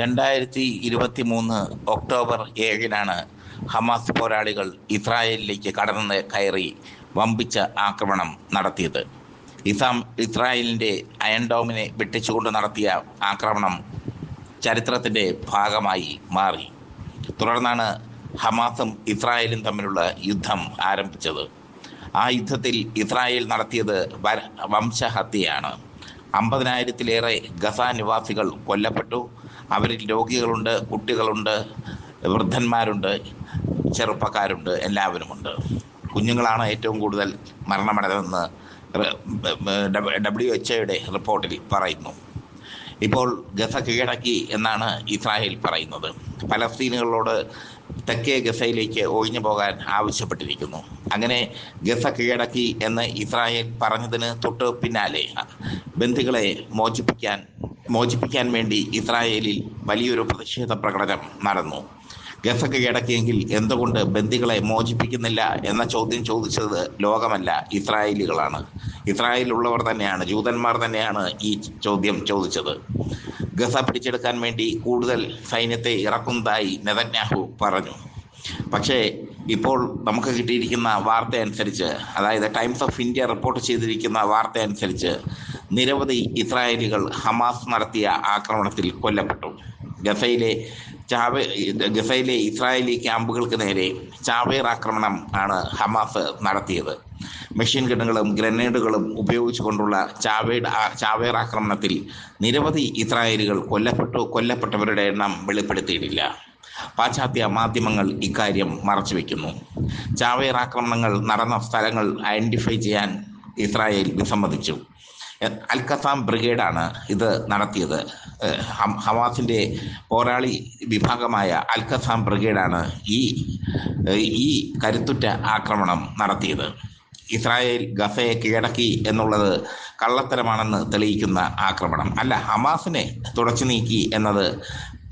രണ്ടായിരത്തി ഇരുപത്തി മൂന്ന് ഒക്ടോബർ ഏഴിനാണ് ഹമാസ് പോരാളികൾ ഇസ്രായേലിലേക്ക് കടന്ന് കയറി വമ്പിച്ച ആക്രമണം നടത്തിയത്. ഇസാം ഇസ്രായേലിന്റെ അയൺഡോമിനെ വെട്ടിച്ചുകൊണ്ട് നടത്തിയ ആക്രമണം ചരിത്രത്തിന്റെ ഭാഗമായി മാറി. തുടർന്നാണ് ഹമാസും ഇസ്രായേലും തമ്മിലുള്ള യുദ്ധം ആരംഭിച്ചത്. ആ യുദ്ധത്തിൽ ഇസ്രായേൽ നടത്തിയത് വംശഹത്യയാണ്. അമ്പതിനായിരത്തിലേറെ ഗസ നിവാസികൾ കൊല്ലപ്പെട്ടു. അവരിൽ രോഗികളുണ്ട് കുട്ടികളുണ്ട് വൃദ്ധന്മാരുണ്ട് ചെറുപ്പക്കാരുണ്ട് എല്ലാവരുമുണ്ട്. കുഞ്ഞുങ്ങളാണ് ഏറ്റവും കൂടുതൽ മരണമടയതെന്ന് ഡബ്ല്യു എച്ച് ഒയുടെ റിപ്പോർട്ടിൽ പറയുന്നു. ഇപ്പോൾ ഗസ കീഴടക്കി എന്നാണ് ഇസ്രായേൽ പറയുന്നത്. പലസ്തീനുകളോട് തെക്കേ ഗസയിലേക്ക് ഒഴിഞ്ഞു പോകാൻ ആവശ്യപ്പെട്ടിരിക്കുന്നു. അങ്ങനെ ഗസ കീഴടക്കി എന്ന് ഇസ്രായേൽ പറഞ്ഞതിന് തൊട്ട് പിന്നാലെ ബന്ധുക്കളെ മോചിപ്പിക്കാൻ മോചിപ്പിക്കാൻ വേണ്ടി ഇസ്രായേലിൽ വലിയൊരു പ്രതിഷേധ പ്രകടനം നടന്നു. ഗസ കീഴടക്കിയെങ്കിൽ എന്തുകൊണ്ട് ബന്ദികളെ മോചിപ്പിക്കുന്നില്ല എന്ന ചോദ്യം ചോദിച്ചത് ലോകമല്ല ഇസ്രായേലുകളാണ്. ഇസ്രായേലിലുള്ളവർ തന്നെയാണ് ജൂതന്മാർ തന്നെയാണ് ഈ ചോദ്യം ചോദിച്ചത്. ഗസ പിടിച്ചെടുക്കാൻ വേണ്ടി കൂടുതൽ സൈന്യത്തെ ഇറക്കുന്നതായി നെതന്യാഹു പറഞ്ഞു. പക്ഷേ ഇപ്പോൾ നമുക്ക് കിട്ടിയിരിക്കുന്ന വാർത്ത അനുസരിച്ച് അതായത് ടൈംസ് ഓഫ് ഇന്ത്യ റിപ്പോർട്ട് ചെയ്തിരിക്കുന്ന വാർത്ത അനുസരിച്ച് നിരവധി ഇസ്രായേലികൾ ഹമാസ് നടത്തിയ ആക്രമണത്തിൽ കൊല്ലപ്പെട്ടു. ഗസയിലെ ചാവേ ഗസയിലെ ഇസ്രായേലി ക്യാമ്പുകൾക്ക് നേരെ ചാവേർ ആക്രമണം ആണ് ഹമാസ് നടത്തിയത്. മെഷീൻ ഗണ്ണുകളും ഗ്രനേഡുകളും ഉപയോഗിച്ചുകൊണ്ടുള്ള ചാവേഡ് ചാവേർ ആക്രമണത്തിൽ നിരവധി ഇസ്രായേലികൾ കൊല്ലപ്പെട്ടു കൊല്ലപ്പെട്ടവരുടെ എണ്ണം വെളിപ്പെടുത്തിയിട്ടില്ല. പാശ്ചാത്യ മാധ്യമങ്ങൾ ഇക്കാര്യം മറച്ചുവെക്കുന്നു. ചാവേർ ആക്രമണങ്ങൾ നടന്ന സ്ഥലങ്ങൾ ഐഡന്റിഫൈ ചെയ്യാൻ ഇസ്രായേൽ വിസമ്മതിച്ചു. അൽക്കസാം ബ്രിഗേഡാണ് ഇത് നടത്തിയത്. ഹമാസിന്റെ പോരാളി വിഭാഗമായ അൽക്കസാം ബ്രിഗേഡാണ് ഈ ഈ കരുത്തുറ്റ ആക്രമണം നടത്തിയത്. ഇസ്രായേൽ ഗസയെ കീഴടക്കി എന്നുള്ളത് കള്ളത്തരമാണെന്ന് തെളിയിക്കുന്ന ആക്രമണം. അല്ല ഹമാസിനെ തുടച്ചു നീക്കി എന്നത്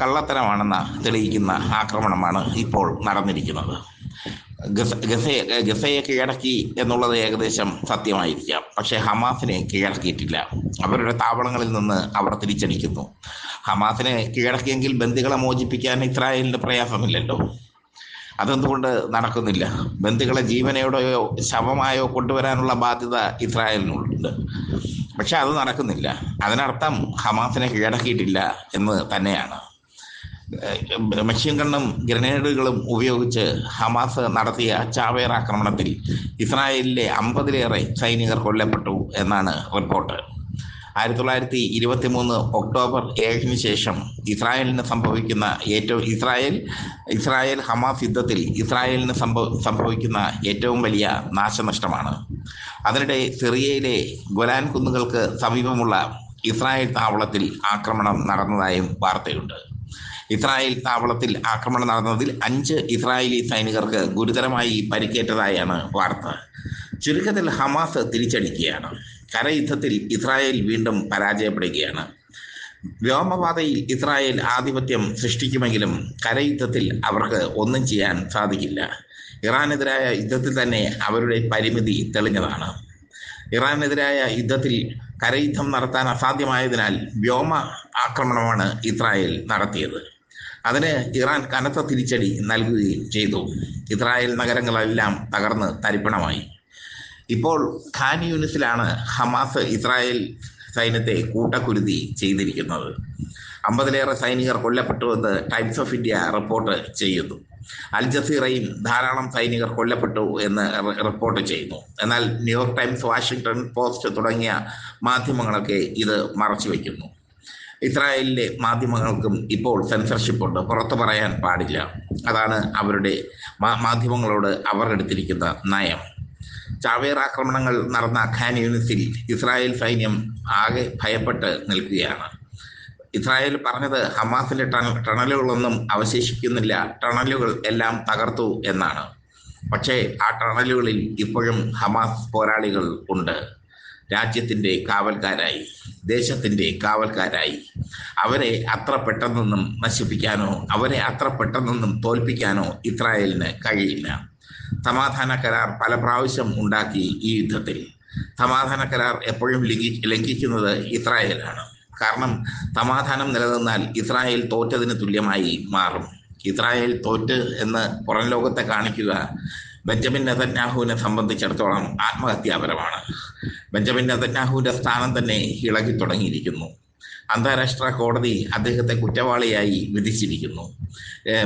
കള്ളത്തരമാണെന്ന് തെളിയിക്കുന്ന ആക്രമണമാണ് ഇപ്പോൾ നടന്നിരിക്കുന്നത്. ഗസയെ കീഴടക്കി എന്നുള്ളത് ഏകദേശം സത്യമായിരിക്കാം. പക്ഷേ ഹമാസിനെ കീഴടക്കിയിട്ടില്ല. അവരുടെ താവളങ്ങളിൽ നിന്ന് അവർ തിരിച്ചടിക്കുന്നു. ഹമാസിനെ കീഴടക്കിയെങ്കിൽ ബന്ദികളെ മോചിപ്പിക്കാൻ ഇസ്രായേലിന് പ്രയാസമില്ലല്ലോ. അതെന്തുകൊണ്ട് നടക്കുന്നില്ല? ബന്ധുക്കളെ ജീവനയോടെയോ ശവമായോ കൊണ്ടുവരാനുള്ള ബാധ്യത ഇസ്രായേലിനുണ്ട്. പക്ഷെ അത് നടക്കുന്നില്ല. അതിനർത്ഥം ഹമാസിനെ കീഴടക്കിയിട്ടില്ല എന്ന് തന്നെയാണ്. മെഷീൻ ഗണ്ണും ഗ്രനേഡുകളും ഉപയോഗിച്ച് ഹമാസ് നടത്തിയ ചാവേർ ആക്രമണത്തിൽ ഇസ്രായേലിലെ അമ്പതിലേറെ സൈനികർ കൊല്ലപ്പെട്ടു എന്നാണ് റിപ്പോർട്ട്. ആയിരത്തി തൊള്ളായിരത്തി ഇരുപത്തി മൂന്ന് ഒക്ടോബർ ഏഴിന് ശേഷം ഇസ്രായേലിന് സംഭവിക്കുന്ന ഏറ്റവും ഇസ്രായേൽ ഇസ്രായേൽ ഹമാസ് യുദ്ധത്തിൽ ഇസ്രായേലിന് സംഭവ സംഭവിക്കുന്ന ഏറ്റവും വലിയ നാശനഷ്ടമാണ്. അതിനിടെ സിറിയയിലെ ഗൊലാൻ കുന്നുകൾക്ക് സമീപമുള്ള ഇസ്രായേൽ താവളത്തിൽ ആക്രമണം നടന്നതായും വാർത്തയുണ്ട്. ഇസ്രായേൽ താവളത്തിൽ ആക്രമണം നടന്നതിൽ അഞ്ച് ഇസ്രായേലി സൈനികർക്ക് ഗുരുതരമായി പരിക്കേറ്റതായാണ് വാർത്ത. ചുരുക്കത്തിൽ ഹമാസ് തിരിച്ചടിക്കുകയാണ്. കരയുദ്ധത്തിൽ ഇസ്രായേൽ വീണ്ടും പരാജയപ്പെടുകയാണ്. വ്യോമപാതയിൽ ഇസ്രായേൽ ആധിപത്യം സൃഷ്ടിക്കുമെങ്കിലും കരയുദ്ധത്തിൽ അവർക്ക് ഒന്നും ചെയ്യാൻ സാധിക്കില്ല. ഇറാനെതിരായ യുദ്ധത്തിൽ തന്നെ അവരുടെ പരിമിതി തെളിഞ്ഞതാണ്. ഇറാനെതിരായ യുദ്ധത്തിൽ കരയുദ്ധം നടത്താൻ അസാധ്യമായതിനാൽ വ്യോമ ആക്രമണമാണ് ഇസ്രായേൽ നടത്തിയത്. അതിന് ഇറാൻ കനത്ത തിരിച്ചടി നൽകുകയും ചെയ്തു. ഇസ്രായേൽ നഗരങ്ങളെല്ലാം തകർന്ന് തരിപ്പണമായി. ഇപ്പോൾ ഖാൻ യൂണിസിലാണ് ഹമാസ് ഇസ്രായേൽ സൈന്യത്തെ കൂട്ടക്കുരുതി ചെയ്തിരിക്കുന്നത്. അമ്പതിലേറെ സൈനികർ കൊല്ലപ്പെട്ടുവെന്ന് ടൈംസ് ഓഫ് ഇന്ത്യ റിപ്പോർട്ട് ചെയ്യുന്നു. അൽ ജസീറയും ധാരാളം സൈനികർ കൊല്ലപ്പെട്ടു എന്ന് റിപ്പോർട്ട് ചെയ്യുന്നു. എന്നാൽ ന്യൂയോർക്ക് ടൈംസ് വാഷിംഗ്ടൺ പോസ്റ്റ് തുടങ്ങിയ മാധ്യമങ്ങളൊക്കെ ഇത് മറച്ചു വയ്ക്കുന്നു ഇസ്രായേലിലെ മാധ്യമങ്ങൾക്കും ഇപ്പോൾ സെൻസർഷിപ്പ് ഉണ്ട്. പുറത്തു പറയാൻ പാടില്ല. അതാണ് അവരുടെ മാധ്യമങ്ങളോട് അവർ എടുത്തിരിക്കുന്ന നയം. ചാവേർ ആക്രമണങ്ങൾ നടന്ന ഖാൻ യൂണിസിൽ ഇസ്രായേൽ സൈന്യം ആകെ ഭയപ്പെട്ട് നിൽക്കുകയാണ്. ഇസ്രായേൽ പറഞ്ഞത് ഹമാസിന്റെ ടണലുകളൊന്നും അവശേഷിക്കുന്നില്ല. ടണലുകൾ എല്ലാം തകർത്തു എന്നാണ്. പക്ഷേ ആ ടണലുകളിൽ ഇപ്പോഴും ഹമാസ് പോരാളികൾ ഉണ്ട്. രാജ്യത്തിന്റെ കാവൽക്കാരായി. ദേശത്തിന്റെ കാവൽക്കാരായി. അവരെ അത്ര പെട്ടെന്നൊന്നും നശിപ്പിക്കാനോ അവരെ അത്ര പെട്ടെന്നൊന്നും തോൽപ്പിക്കാനോ ഇസ്രായേലിന് കഴിയില്ല. സമാധാന കരാർ പല പ്രാവശ്യം ഉണ്ടാക്കി ഈ യുദ്ധത്തിൽ. സമാധാന കരാർ എപ്പോഴും ലംഘി ലംഘിക്കുന്നത് ഇസ്രായേലാണ്. കാരണം സമാധാനം നിലനിന്നാൽ ഇസ്രായേൽ തോറ്റതിന് തുല്യമായി മാറും. ഇസ്രായേൽ തോറ്റ് എന്ന് പുറം ലോകത്തെ കാണിക്കുക ബെഞ്ചമിൻ നെതന്യാഹുവിനെ സംബന്ധിച്ചിടത്തോളം ആത്മഹത്യാപരമാണ്. ബെഞ്ചമിൻ നെതന്യാഹുവിന്റെ സ്ഥാനം തന്നെ ഇളകി തുടങ്ങിയിരിക്കുന്നു അന്താരാഷ്ട്ര കോടതി അദ്ദേഹത്തെ കുറ്റവാളിയായി വിധിച്ചിരിക്കുന്നു.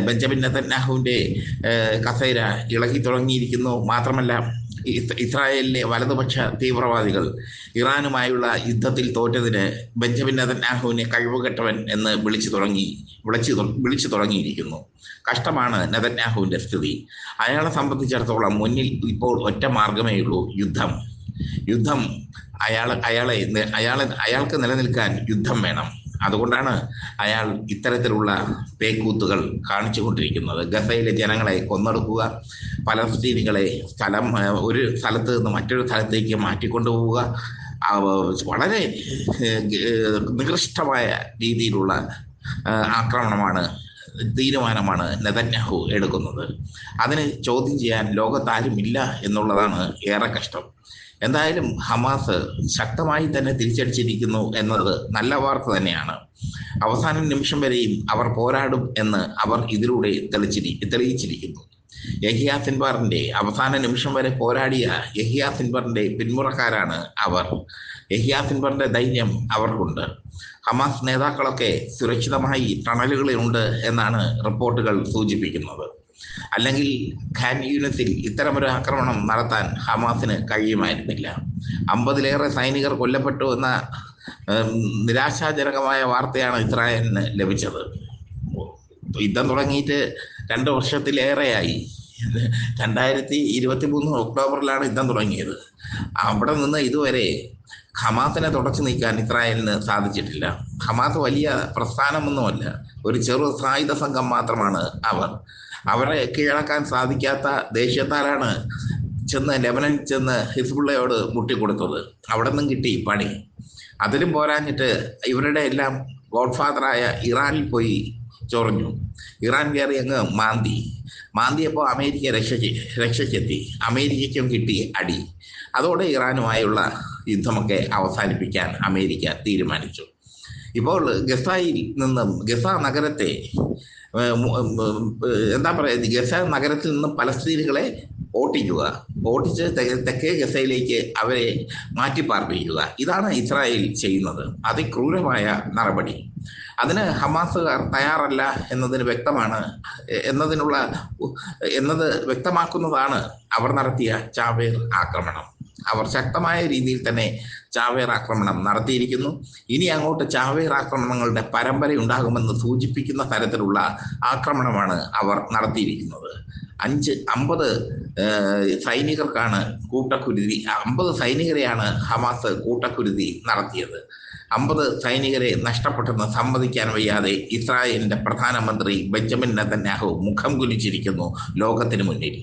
ബെഞ്ചമിൻ നെതന്യാഹുവിന്റെ ഏഹ് കസേര ഇളകി തുടങ്ങിയിരിക്കുന്നു. മാത്രമല്ല ഇസ് ഇസ്രായേലിലെ വലതുപക്ഷ തീവ്രവാദികൾ ഇറാനുമായുള്ള യുദ്ധത്തിൽ തോറ്റതിന് ബെഞ്ചമിൻ നെതന്യാഹുവിനെ കഴിവുകെട്ടവൻ എന്ന് വിളിച്ചു തുടങ്ങി വിളിച്ചു വിളിച്ചു തുടങ്ങിയിരിക്കുന്നു. കഷ്ടമാണ് നെതന്യാഹുവിന്റെ സ്ഥിതി. അയാളെ സംബന്ധിച്ചിടത്തോളം മുന്നിൽ ഇപ്പോൾ ഒറ്റ മാർഗമേ ഉള്ളൂ യുദ്ധം. യുദ്ധം അയാൾ അയാളെ അയാളെ അയാൾക്ക് നിലനിൽക്കാൻ യുദ്ധം വേണം. അതുകൊണ്ടാണ് അയാൾ ഇത്തരത്തിലുള്ള പേക്കൂത്തുകൾ കാണിച്ചുകൊണ്ടിരിക്കുന്നത് ഗസയിലെ ജനങ്ങളെ കൊന്നെടുക്കുക പലസ്തീനികളെ സ്ഥലം ഒരു സ്ഥലത്ത് നിന്ന് മറ്റൊരു സ്ഥലത്തേക്ക് മാറ്റിക്കൊണ്ടുപോവുക വളരെ നികൃഷ്ടമായ രീതിയിലുള്ള ആക്രമണമാണ് തീരുമാനമാണ് നെതന്യാഹു എടുക്കുന്നത്. അതിന് ചോദ്യം ചെയ്യാൻ ലോകത്താരുമില്ല എന്നുള്ളതാണ് ഏറെ കഷ്ടം. എന്തായാലും ഹമാസ് ശക്തമായി തന്നെ തിരിച്ചടിച്ചിരിക്കുന്നു എന്നത് നല്ല വാർത്ത തന്നെയാണ്. അവസാന നിമിഷം വരെയും അവർ പോരാടും എന്ന് അവർ ഇതിലൂടെ തെളിച്ചിരി തെളിയിച്ചിരിക്കുന്നു. യഹിയ സിൻബാറിന്റെ അവസാന നിമിഷം വരെ പോരാടിയ യഹിയ സിൻബറിന്റെ പിന്മുറക്കാരാണ് അവർ. യഹിയ സിൻബറിന്റെ ധൈര്യം അവർക്കുണ്ട്. ഹമാസ് നേതാക്കളൊക്കെ സുരക്ഷിതമായി ടണലുകളിലുണ്ട് എന്നാണ് റിപ്പോർട്ടുകൾ സൂചിപ്പിക്കുന്നത്. അല്ലെങ്കിൽ ഖാൻ യൂണിസിൽ ഇത്തരമൊരു ആക്രമണം നടത്താൻ ഹമാസിന് കഴിയുമായിരുന്നില്ല. അമ്പതിലേറെ സൈനികർ കൊല്ലപ്പെട്ടു എന്ന നിരാശാജനകമായ വാർത്തയാണ് ഇസ്രായേലിന് ലഭിച്ചത്. യുദ്ധം തുടങ്ങിയിട്ട് രണ്ട് വർഷത്തിലേറെയായി. രണ്ടായിരത്തി ഇരുപത്തി മൂന്ന് ഒക്ടോബറിലാണ് യുദ്ധം തുടങ്ങിയത്. അവിടെ നിന്ന് ഇതുവരെ ഹമാസിനെ തുടച്ചു നീക്കാൻ ഇസ്രായേലിന് സാധിച്ചിട്ടില്ല. ഹമാസ് വലിയ പ്രസ്ഥാനമൊന്നുമല്ല. ഒരു ചെറു സായുധ സംഘം മാത്രമാണ് അവർ. അവരെ കീഴടക്കാൻ സാധിക്കാത്ത ദേഷ്യത്താലാണ് ചെന്ന് ലെബനൻ ചെന്ന് ഹിസ്ബുള്ളയോട് മുട്ടിക്കൊടുത്തത്. അവിടെ നിന്നും കിട്ടി പണി. അതിലും പോരാഞ്ഞിട്ട് ഇവരുടെ എല്ലാം ഗോഡ്ഫാദറായ ഇറാനിൽ പോയി ചൊറിഞ്ഞു. ഇറാൻ കയറി അങ്ങ് മാന്തി. മാന്തിയപ്പോൾ അമേരിക്ക രക്ഷ രക്ഷയ്ക്കെത്തി അമേരിക്കയ്ക്കും കിട്ടി അടി. അതോടെ ഇറാനുമായുള്ള യുദ്ധമൊക്കെ അവസാനിപ്പിക്കാൻ അമേരിക്ക തീരുമാനിച്ചു. ഇപ്പോൾ ഗസയിൽ നിന്നും ഗസ നഗരത്തെ എന്താ പറയുക ഗസ നഗരത്തിൽ നിന്നും പലസ്തീനുകളെ ഓട്ടിക്കുക ഓട്ടിച്ച് തെക്കേ ഗസയിലേക്ക് അവരെ മാറ്റി മാറ്റിപ്പാർപ്പിക്കുക. ഇതാണ് ഇസ്രായേൽ ചെയ്യുന്നത്. അതിക്രൂരമായ നടപടി. അതിന് ഹമാസുകാർ തയ്യാറല്ല എന്നതിന് വ്യക്തമാണ് എന്നതിനുള്ള എന്നത് വ്യക്തമാക്കുന്നതാണ് അവർ നടത്തിയ ചാവേർ ആക്രമണം. അവർ ശക്തമായ രീതിയിൽ തന്നെ ചാവേർ ആക്രമണം നടത്തിയിരിക്കുന്നു. ഇനി അങ്ങോട്ട് ചാവേർ ആക്രമണങ്ങളുടെ പരമ്പര ഉണ്ടാകുമെന്ന് സൂചിപ്പിക്കുന്ന തരത്തിലുള്ള ആക്രമണമാണ് അവർ നടത്തിയിരിക്കുന്നത്. അഞ്ച് അമ്പത് സൈനികർക്കാണ് കൂട്ടക്കുരുതി അമ്പത് സൈനികരെയാണ് ഹമാസ് കൂട്ടക്കുരുതി നടത്തിയത്. അമ്പത് സൈനികരെ നഷ്ടപ്പെട്ടെന്ന് സമ്മതിക്കാൻ വയ്യാതെ ഇസ്രായേലിന്റെ പ്രധാനമന്ത്രി ബെഞ്ചമിൻ നെതന്യാഹു മുഖം കുലിച്ചിരിക്കുന്നു ലോകത്തിന് മുന്നിൽ.